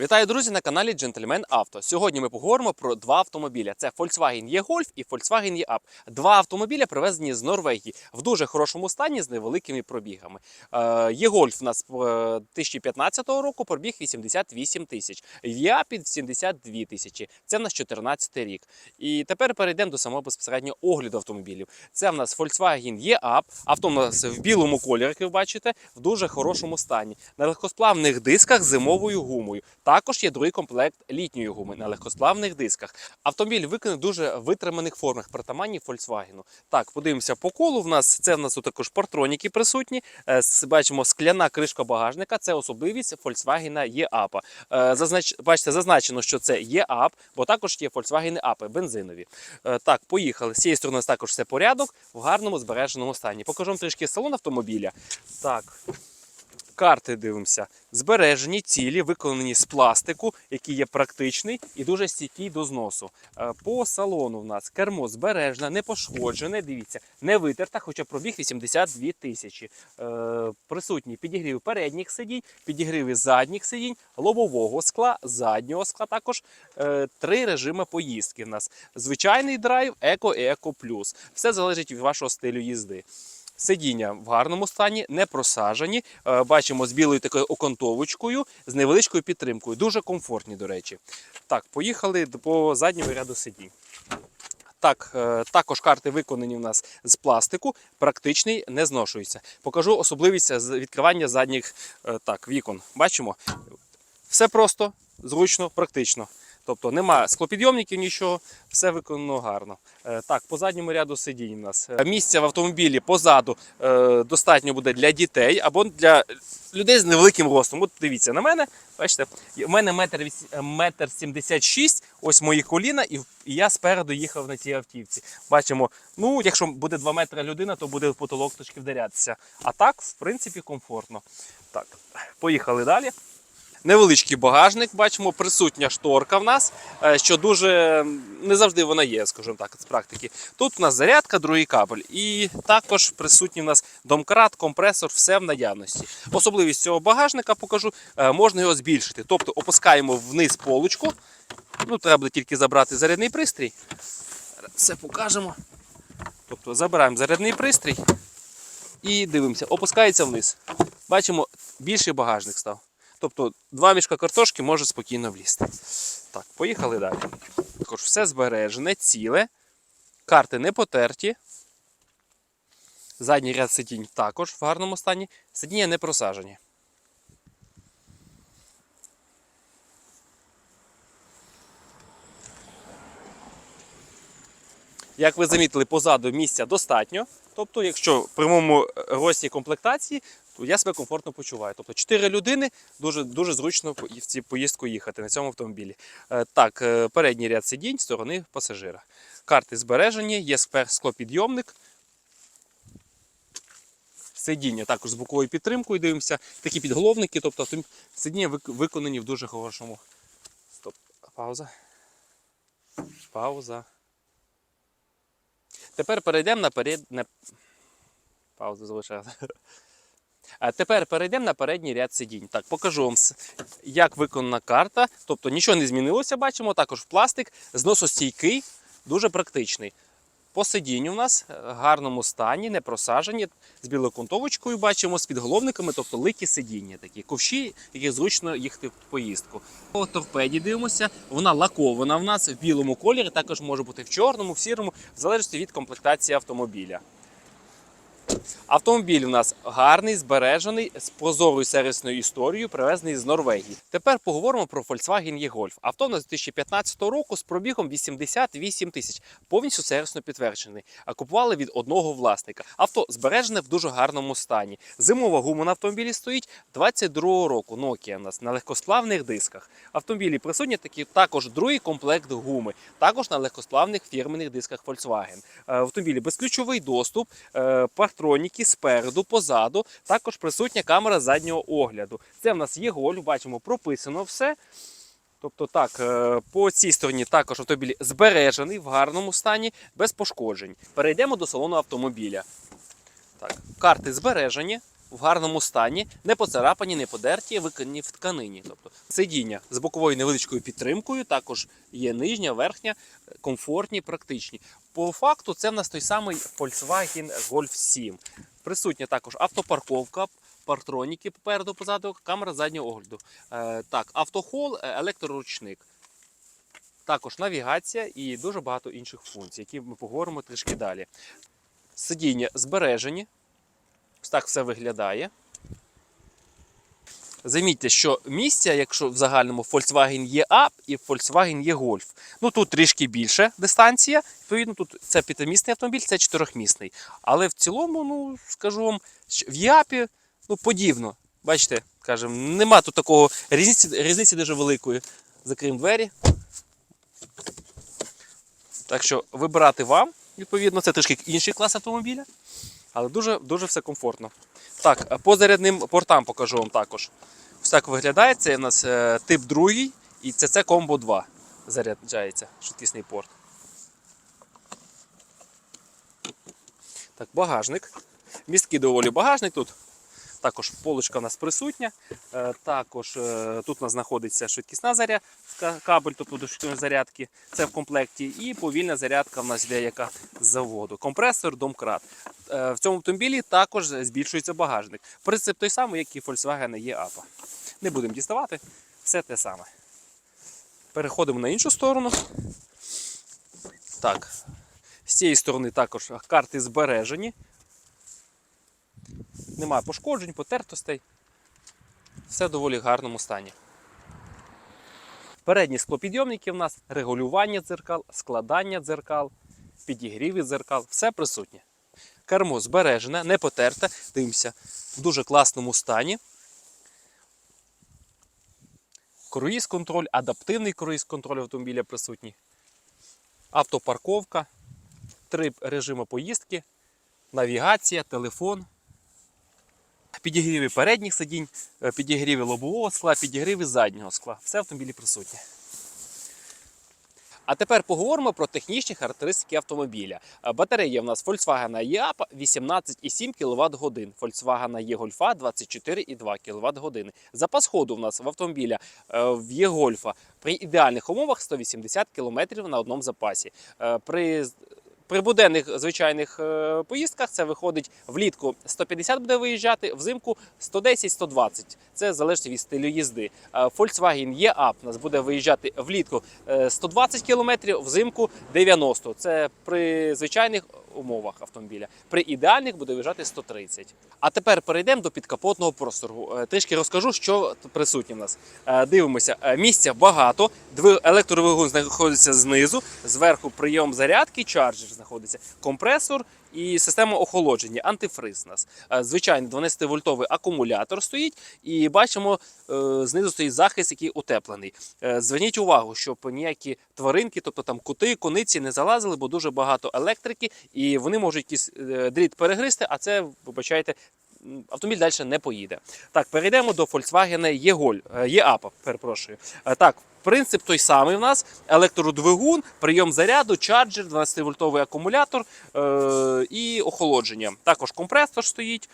Вітаю, друзі, на каналі Gentleman Auto. Сьогодні ми поговоримо про два автомобіля: це Volkswagen E-Golf і Volkswagen E-Up. Два автомобіля привезені з Норвегії в дуже хорошому стані з невеликими пробігами. Е, E-Golf у нас е, 2015 року пробіг 88 тисяч, E-Up 72 тисячі. Це в нас 14 рік. І тепер перейдемо до самого безпосередньо огляду автомобілів. Це в нас Volkswagen E-Up. Авто у нас в білому кольорі, як ви бачите, в дуже хорошому стані. На легкосплавних дисках з зимовою гумою. Також є другий комплект літньої гуми на легкосплавних дисках. Автомобіль виконаний в дуже витриманих формах притаманні Volkswagen. Так, подивимося по колу. В нас це в нас тут також партроніки присутні. Е, Бачимо скляна кришка багажника. Це особливість Volkswagen E-Up. Е, Зазнач... Бачите, зазначено, що це E-Up, бо також є Volkswagen E-Up, бензинові. Е, Так, поїхали. З цієї сторони також все порядок в гарному збереженому стані. Покажу вам трішки салон автомобіля. Так. Карти дивимося. Збережені цілі, виконані з пластику, який є практичний і дуже стійкий до зносу. Е, По салону в нас кермо збережне, не пошкоджене. Дивіться, не витерта, хоча пробіг 82 тисячі. Е, Присутні підігріви передніх сидінь, підігріви задніх сидінь, лобового скла, заднього скла. Також е, три режими поїздки. В нас звичайний драйв, еко і еко плюс. Все залежить від вашого стилю їзди. Сидіння в гарному стані, не просажені. Е, Бачимо з білою такою окантовочкою, з невеличкою підтримкою. Дуже комфортні, до речі. Так, поїхали по задньому ряду сидінь. Так, е, також карти виконані в нас з пластику, практичний, не зношується. Покажу особливість відкривання задніх е, так, вікон. Бачимо, все просто, зручно, практично. Тобто нема склопідйомників, нічого, все виконано гарно. Е, Так, по задньому ряду сидінь у нас. Е, Місця в автомобілі позаду е, достатньо буде для дітей або для людей з невеликим ростом. От дивіться на мене, бачите, у мене метр, метр 76, ось мої коліна, і, я спереду їхав на цій автівці. Бачимо, ну, якщо буде 2 метри людина, то буде в потолок точки вдарятися. А так, в принципі, комфортно. Так, поїхали далі. Невеличкий багажник, бачимо, присутня шторка в нас, е, що дуже не завжди вона є, скажімо так, з практики. Тут у нас зарядка, другий кабель. І також присутній в нас домкрат, компресор, все в наявності. Особливість цього багажника покажу, е, можна його збільшити. Тобто опускаємо вниз полочку. Ну, треба тільки забрати зарядний пристрій. Все покажемо. Тобто забираємо зарядний пристрій і дивимося, опускається вниз. Бачимо, більший багажник став. Тобто два мішка картошки може спокійно влізти. Так, поїхали далі. Також все збережене, ціле. Карти не потерті. Задній ряд сидінь також в гарному стані. Сидіння не просажені. Як ви замітили, позаду місця достатньо. Тобто, якщо в прямому рості комплектації, то я себе комфортно почуваю. Тобто 4 людини дуже, дуже зручно в цю поїздку їхати на цьому автомобілі. Е, Так, е, передній ряд сидінь сторони пасажира. Карти збережені, є склопідйомник. Сидіння також з боковою підтримкою дивимося. Такі підголовники, тобто сидіння виконані в дуже хорошому. Стоп, пауза. Пауза. Тепер перейдемо на перед... Паузу залишаю. А тепер перейдемо на передній ряд сидінь. Так, покажу вам, як виконана карта. Тобто нічого не змінилося, бачимо, також пластик, зносостійкий, дуже практичний. По сидінню у нас е, в гарному стані, не просажені, з білоконтовочкою бачимо, з підголовниками, тобто ликі сидіння, такі ковші, які зручно їхати в поїздку. По торпеді дивимося, вона лакована в нас в білому кольорі, також може бути в чорному, в сірому, в залежності від комплектації автомобіля. Автомобіль у нас гарний, збережений, з прозорою сервісною історією, привезений з Норвегії. Тепер поговоримо про Volkswagen E-Golf. Авто у нас 2015 року з пробігом 88 тисяч, повністю сервісно підтверджений. А купували від одного власника. Авто збережене в дуже гарному стані. Зимова гума на автомобілі стоїть 22 року. Nokia у нас на легкосплавних дисках. Автомобілі присутні такі також другий комплект гуми, також на легкосплавних фірменних дисках Volkswagen. Е, автомобілі безключовий доступ, е, партроніки спереду, позаду. Також присутня камера заднього огляду. Це в нас є гольф, бачимо, прописано все. Тобто так, е, по цій стороні також автомобіль збережений в гарному стані, без пошкоджень. Перейдемо до салону автомобіля. Так, карти збережені, в гарному стані, не поцарапані, не подерті, виконані в тканині. Тобто сидіння з боковою невеличкою підтримкою, також є нижня, верхня, комфортні, практичні. По факту, це в нас той самий Volkswagen Golf 7. Присутня також автопарковка, партроніки попереду, позаду, камера заднього огляду. Е, так, автохол, е, електроручник. Також навігація і дуже багато інших функцій, які ми поговоримо трішки далі. Сидіння збережені. Так все виглядає. Замітьте, що місця, якщо в загальному Volkswagen є Up і Volkswagen є Golf. Ну тут трішки більше дистанція. Відповідно, тут це п'ятимісний автомобіль, це чотирьохмісний. Але в цілому, ну скажу вам, в ЄАПі ну, подібно. Бачите, кажемо, нема тут такого різниці, різниці дуже великої. Закриємо двері. Так що вибирати вам, відповідно, це трішки інший клас автомобіля, але дуже, дуже все комфортно. Так, по зарядним портам покажу вам також. Ось так виглядає. Це у нас е, тип 2 і це комбо 2 заряджається, швидкісний порт. Так, багажник. Місткий доволі багажник тут. Також полочка у нас присутня. Е, Також е, тут у нас знаходиться швидкісна зарядка, кабель, тобто до швидкісної зарядки. Це в комплекті. І повільна зарядка в нас йде яка з заводу. Компресор, домкрат. Е, В цьому автомобілі також збільшується багажник. Принцип той самий, як і Volkswagen є APA. Не будемо діставати, все те саме. Переходимо на іншу сторону. Так. З цієї сторони також карти збережені. Немає пошкоджень, потертостей. Все в доволі гарному стані. Передні склопідйомники в нас регулювання дзеркал, складання дзеркал, підігріви дзеркал, все присутнє. Кермо збережене, не потерте, дивимося, в дуже класному стані. Круїз-контроль, адаптивний круїз-контроль автомобіля присутній. Автопарковка, три режими поїздки, навігація, телефон. Підігріви передніх сидінь, е, підігріви лобового скла, підігріви заднього скла. Все автомобілі присутнє. А тепер поговоримо про технічні характеристики автомобіля. Е, Батарея в нас Volkswagen e-Up 18,7 кВт годин, Volkswagen e-Golf 24,2 кВт години. Запас ходу в нас в автомобіля е, в e-Golf при ідеальних умовах 180 км на одному запасі. Е, При при буденних звичайних е, поїздках це виходить влітку 150 буде виїжджати, взимку 110-120. Це залежить від стилю їзди. Е, Volkswagen E-Up нас буде виїжджати влітку е, 120 км, взимку 90. Це при звичайних умовах автомобіля. При ідеальних буде виїжджати 130. А тепер перейдемо до підкапотного простору. Е, Трішки розкажу, що присутнє в нас. Е, Дивимося, е, місця багато. Дви- Електровигун знаходиться знизу, зверху прийом зарядки, чарджер знаходиться, компресор і система охолодження, антифриз нас. Е, Звичайний 12-вольтовий акумулятор стоїть, і бачимо, е, знизу стоїть захист, який утеплений. Е, Зверніть увагу, щоб ніякі тваринки, тобто там кути, кониці не залазили, бо дуже багато електрики, і вони можуть якийсь дріт перегризти, а це, вибачайте, автомобіль далі не поїде. Так, перейдемо до Volkswagen E-Golf, E-Up, перепрошую. Так, принцип той самий в нас: електродвигун, прийом заряду, чарджер, 12-вольтовий акумулятор е- і охолодження. Також компресор стоїть.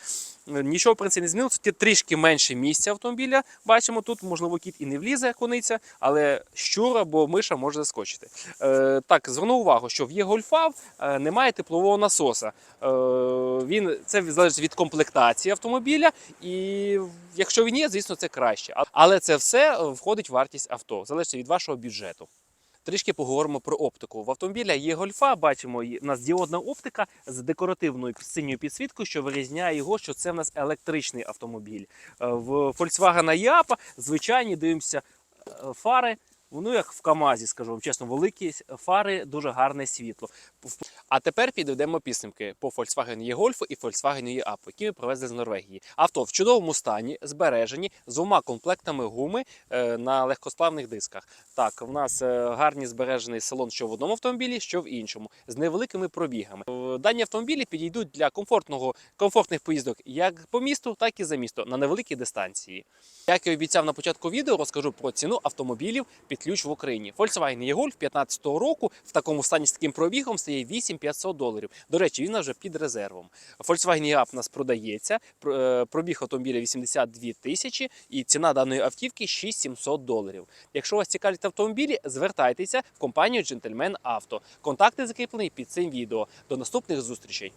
Нічого в принципі не змінилося, тільки трішки менше місця автомобіля. Бачимо, тут можливо кіт і не влізе кониця, але щур або миша може заскочити. Е, так, зверну увагу, що в Є-Гольфа е, немає теплового насоса. Е, він це залежить від комплектації автомобіля, і якщо він є, звісно, це краще. Але це все е, входить в вартість авто, залежить від вашого бюджету. Трішки поговоримо про оптику. В автомобіля є гольфа. Бачимо, у нас діодна оптика з декоративною синьою підсвіткою, що вирізняє його, що це в нас електричний автомобіль. Е, В Volkswagen Япа звичайні дивимося е, фари. Воно як в КАМАЗі, скажу вам чесно, великі фари, дуже гарне світло. А тепер підведемо підсумки по Volkswagen E-Golf і Volkswagen E-Up, які ми привезли з Норвегії. Авто в чудовому стані, збережені, з двома комплектами гуми е, на легкосплавних дисках. Так, в нас е, гарний збережений салон що в одному автомобілі, що в іншому, з невеликими пробігами. Дані автомобілі підійдуть для комфортного, комфортних поїздок як по місту, так і за місто на невеликій дистанції. Як і обіцяв на початку відео, розкажу про ціну автомобілів під ключ в Україні. Volkswagen e-Golf 15 року в такому стані з таким пробігом стає 8500 доларів. До речі, він вже під резервом. Volkswagen e-Up у нас продається. е, Пробіг автомобіля 82 тисячі і ціна даної автівки 6700 доларів. Якщо вас цікавлять автомобілі, звертайтеся в компанію Gentleman Auto. Контакти закріплені під цим відео. До наступних зустрічей.